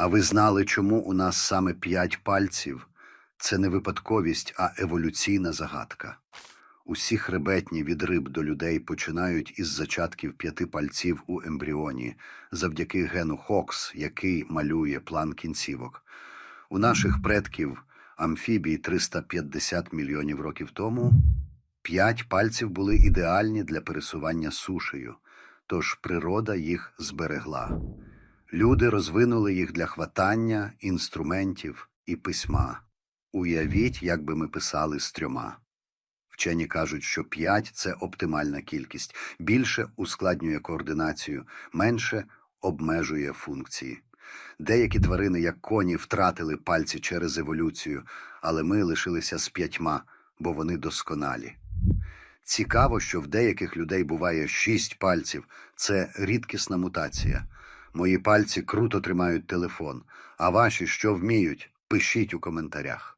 А ви знали, чому у нас саме п'ять пальців? Це не випадковість, а еволюційна загадка. Усі хребетні від риб до людей починають із зачатків п'яти пальців у ембріоні завдяки гену Хокс, який малює план кінцівок. У наших предків амфібій 350 мільйонів років тому п'ять пальців були ідеальні для пересування сушею, тож природа їх зберегла. Люди розвинули їх для хватання, інструментів і письма. Уявіть, як би ми писали з трьома. Вчені кажуть, що 5 – це оптимальна кількість, більше ускладнює координацію, менше обмежує функції. Деякі тварини, як коні, втратили пальці через еволюцію, але ми лишилися з п'ятьма, бо вони досконалі. Цікаво, що в деяких людей буває шість пальців. Це рідкісна мутація. Мої пальці круто тримають телефон, а ваші що вміють? Пишіть у коментарях.